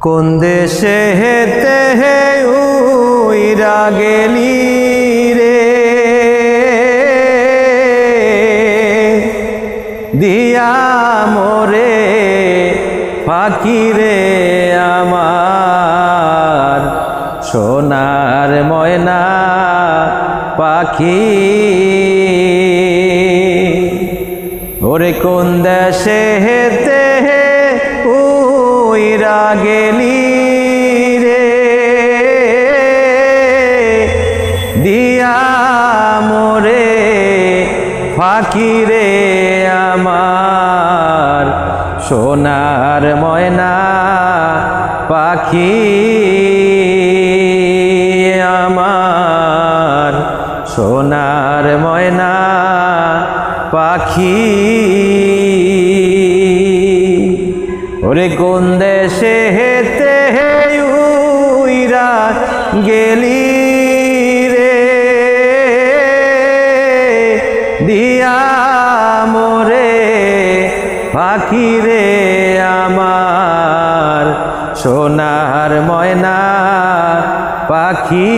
কোন দেশে হেতে হে উইরা গেলি রে? দিয়া মোরে ফাঁকি রে আমার। সোনার ময়না পাখি। ওরে কোন দেশে হেতে দিয়া মোরে, ফাঁকি রে আমার। সোনার ময়না পাখি আমার। সোনার ময়না পাখি। ওরে কোন দেশে হেতে হে উইরা গেলি? দিয়া মোরে পাখি রে আমার সোনার ময়না পাখি।